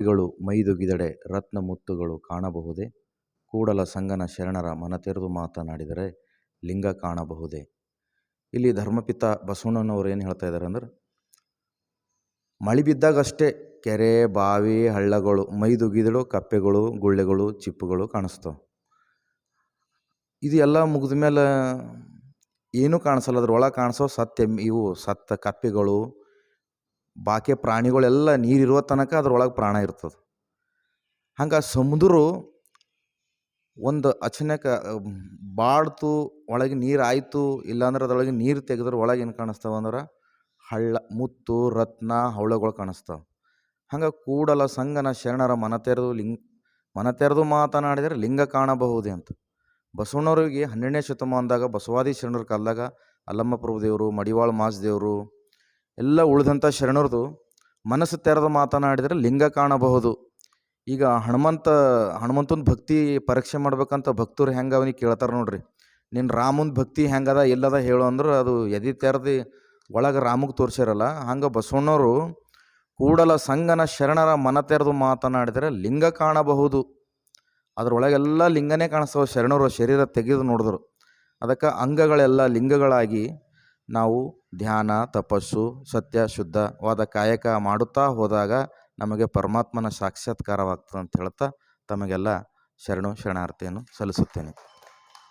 ಗಳು ಮೈದುಗಿದಡೆ ರತ್ನ ಮುತ್ತುಗಳು ಕಾಣಬಹುದೇ? ಕೂಡಲ ಸಂಗನ ಶರಣರ ಮನತೆರೆದು ಮಾತನಾಡಿದರೆ ಲಿಂಗ ಕಾಣಬಹುದೇ? ಇಲ್ಲಿ ಧರ್ಮಪಿತ ಬಸವಣ್ಣನವ್ರು ಏನು ಹೇಳ್ತಾ ಇದ್ದಾರೆ ಅಂದ್ರೆ, ಮಳೆ ಬಿದ್ದಾಗಷ್ಟೇ ಕೆರೆ, ಬಾವಿ, ಹಳ್ಳಗಳು ಮೈದುಗಿದಳು ಕಪ್ಪೆಗಳು, ಗುಳ್ಳೆಗಳು, ಚಿಪ್ಪುಗಳು ಕಾಣಿಸ್ತವೆ. ಇದು ಎಲ್ಲ ಮುಗಿದ ಮೇಲೆ ಏನೂ ಕಾಣಿಸಲ್ಲ ಅದ್ರೊಳಗೆ ಕಾಣಿಸೋ ಸತ್ಯ, ಇವು ಸತ್ತ ಕಪ್ಪೆಗಳು ಬಾಕಿ ಪ್ರಾಣಿಗಳೆಲ್ಲ ನೀರಿರುವ ತನಕ ಅದ್ರೊಳಗೆ ಪ್ರಾಣ ಇರ್ತದೆ. ಹಂಗೆ ಸಮುದ್ರ ಒಂದು ಅಚನಕ ಬಾಡ್ತು ಒಳಗೆ ನೀರು ಆಯಿತು, ಇಲ್ಲಾಂದ್ರೆ ಅದ್ರೊಳಗೆ ನೀರು ತೆಗೆದ್ರೆ ಒಳಗೆ ಏನು ಕಾಣಿಸ್ತಾವೆ ಅಂದ್ರೆ ಹಳ್ಳ, ಮುತ್ತು, ರತ್ನ, ಹವಳಗಳು ಕಾಣಿಸ್ತಾವೆ. ಹಂಗೆ ಕೂಡಲ ಸಂಗನ ಶರಣರ ಮನ ತೆರೆದು ಲಿಂಗ, ಮನ ತೆರೆದು ಮಾತನಾಡಿದರೆ ಲಿಂಗ ಕಾಣಬಹುದೇ ಅಂತ. ಬಸವಣ್ಣವ್ರಿಗೆ ಹನ್ನೆರಡನೇ ಶತಮಾನದಾಗ ಬಸವಾದಿ ಶರಣರ ಕಾಲದಾಗ ಅಲ್ಲಮ್ಮ ಪ್ರಭುದೇವರು, ಮಡಿವಾಳ ಮಾಸ್ ದೇವರು ಎಲ್ಲ ಉಳಿದಂಥ ಶರಣರದು ಮನಸ್ಸು ತೆರೆದು ಮಾತನಾಡಿದರೆ ಲಿಂಗ ಕಾಣಬಹುದು. ಈಗ ಹನುಮಂತ, ಹನುಮಂತನ ಭಕ್ತಿ ಪರೀಕ್ಷೆ ಮಾಡ್ಬೇಕಂತ ಭಕ್ತರು ಹೆಂಗೆ ಅವನಿಗೆ ಕೇಳ್ತಾರೆ ನೋಡ್ರಿ. ನಿನ್ನ ರಾಮನ ಭಕ್ತಿ ಹೆಂಗದ, ಎಲ್ಲದ ಹೇಳು ಅಂದ್ರೆ ಅದು ಎದಿ ತೆರೆದು ಒಳಗೆ ರಾಮಗೆ ತೋರಿಸಿರಲ್ಲ, ಹಂಗೆ ಬಸವಣ್ಣವರು ಕೂಡಲ ಸಂಗನ ಶರಣರ ಮನ ತೆರೆದು ಮಾತನಾಡಿದರೆ ಲಿಂಗ ಕಾಣಬಹುದು. ಅದರೊಳಗೆಲ್ಲ ಲಿಂಗನೇ ಕಾಣಿಸ್ತವೆ ಶರಣರು, ಶರೀರ ತೆಗೆದು ನೋಡಿದ್ರು. ಅದಕ್ಕೆ ಅಂಗಗಳೆಲ್ಲ ಲಿಂಗಗಳಾಗಿ ನಾವು ಧ್ಯಾನ, ತಪಸ್ಸು, ಸತ್ಯ ಶುದ್ಧವಾದ ಕಾಯಕ ಮಾಡುತ್ತಾ ಹೋದಾಗ ನಮಗೆ ಪರಮಾತ್ಮನ ಸಾಕ್ಷಾತ್ಕಾರವಾಗ್ತದೆ ಅಂತ ಹೇಳ್ತಾ ತಮಗೆಲ್ಲ ಶರಣು, ಶರಣಾರ್ಥಿಯನ್ನು ಸಲ್ಲಿಸುತ್ತೇನೆ.